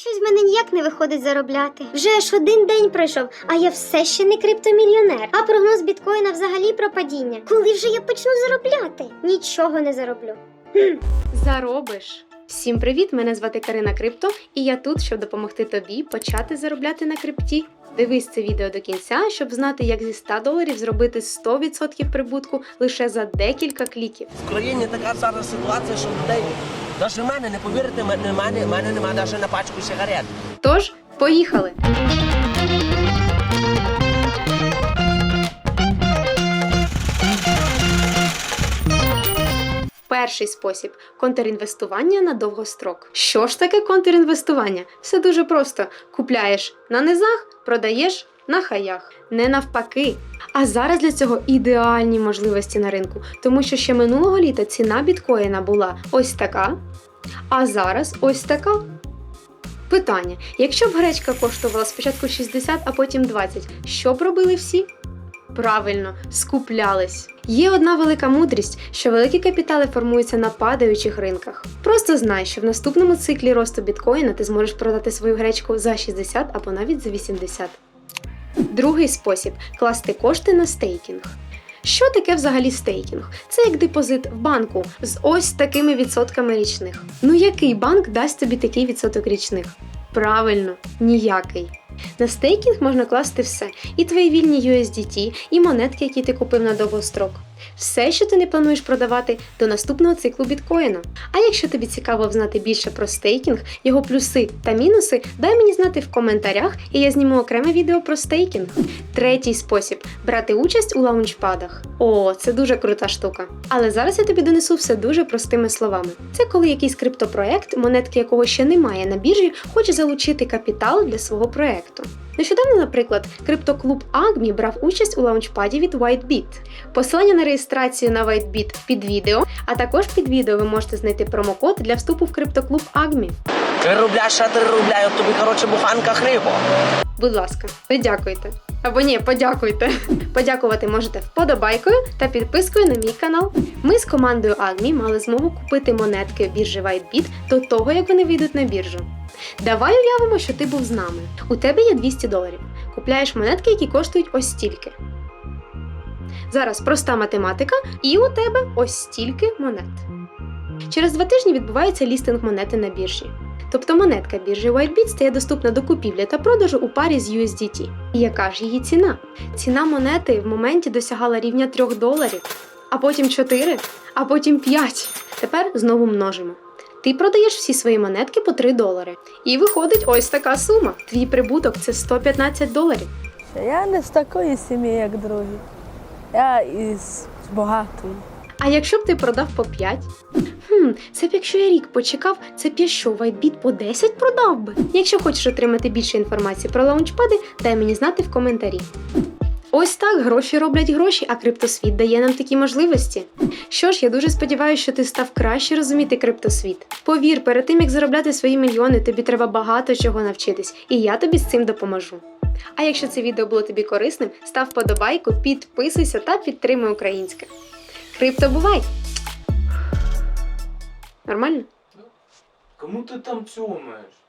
Щось в мене ніяк не виходить заробляти. Вже аж один день пройшов, а я все ще не криптомільйонер. А прогноз біткоїна взагалі про падіння. Коли вже я почну заробляти? Нічого не зароблю. Заробиш. Всім привіт! Мене звати Карина Крипто, і я тут, щоб допомогти тобі почати заробляти на крипті. Дивись це відео до кінця, щоб знати, як зі 100 доларів зробити 100% прибутку лише за декілька кліків. В країні така зараз ситуація, що людей навіть мене не повірите, мене, мене, мене немає навіть на пачку сигарет. Тож, поїхали! Перший спосіб контрінвестування на довгострок. Що ж таке контрінвестування? Все дуже просто: купляєш на низах, продаєш на хаях, не навпаки. А зараз для цього ідеальні можливості на ринку, тому що ще минулого літа ціна біткоїна була ось така, а зараз ось така. Питання: якщо б гречка коштувала спочатку 60, а потім 20, що б робили всі? Правильно, скуплялись. Є одна велика мудрість, що великі капітали формуються на падаючих ринках. Просто знай, що в наступному циклі росту біткоїна ти зможеш продати свою гречку за 60 або навіть за 80. Другий спосіб класти кошти на стейкінг. Що таке взагалі стейкінг? Це як депозит в банку з ось такими відсотками річних. Ну який банк дасть тобі такий відсоток річних? Правильно, ніякий. На стейкінг можна класти все: і твої вільні USDT, і монетки, які ти купив на довгострок. Все, що ти не плануєш продавати до наступного циклу біткоїна. А якщо тобі цікаво знати більше про стейкінг, його плюси та мінуси, дай мені знати в коментарях, і я зніму окреме відео про стейкінг. Третій спосіб брати участь у лаунчпадах. О, це дуже крута штука. Але зараз я тобі донесу все дуже простими словами. Це коли якийсь криптопроект, монетки якого ще немає на біржі, хоче залучити капітал для свого проекту. Нещодавно, наприклад, криптоклуб Agmi брав участь у лаунчпаді від WhiteBit. Посилання на реєстрацію на WhiteBit під відео, а також під відео ви можете знайти промокод для вступу в криптоклуб Agmi. Три рубля, ще три рубля, от тобі, коротше, буханка хліба. Будь ласка, подякуйте. Або ні, подякуйте. Подякувати можете вподобайкою та підпискою на мій канал. Ми з командою Agmi мали змогу купити монетки біржі WhiteBit до того, як вони вийдуть на біржу. Давай уявимо, що ти був з нами. У тебе є 200 доларів. Купляєш монетки, які коштують ось стільки. Зараз проста математика, і у тебе ось стільки монет. Через два тижні відбувається лістинг монети на біржі. Тобто монетка біржі WhiteBit стає доступна до купівлі та продажу у парі з USDT. І яка ж її ціна? Ціна монети в моменті досягала рівня 3 доларів, а потім 4, а потім 5. Тепер знову множимо. Ти продаєш всі свої монетки по 3 долари. І виходить ось така сума. Твій прибуток це 115 доларів. Я не з такої сім'ї, як другі. Я із багатої. А якщо б ти продав по 5? Хм, це б якщо я рік почекав, це б я що, по 10 продав би. Якщо хочеш отримати більше інформації про лаунчпади, дай мені знати в коментарі. Ось так гроші роблять гроші, а криптосвіт дає нам такі можливості. Що ж, я дуже сподіваюся, що ти став краще розуміти криптосвіт. Повір, перед тим як заробляти свої мільйони, тобі треба багато чого навчитись, і я тобі з цим допоможу. А якщо це відео було тобі корисним, став вподобайку, підписуйся та підтримуй українське. Крипто бувай! Нормально? Кому ти там цьомаєш?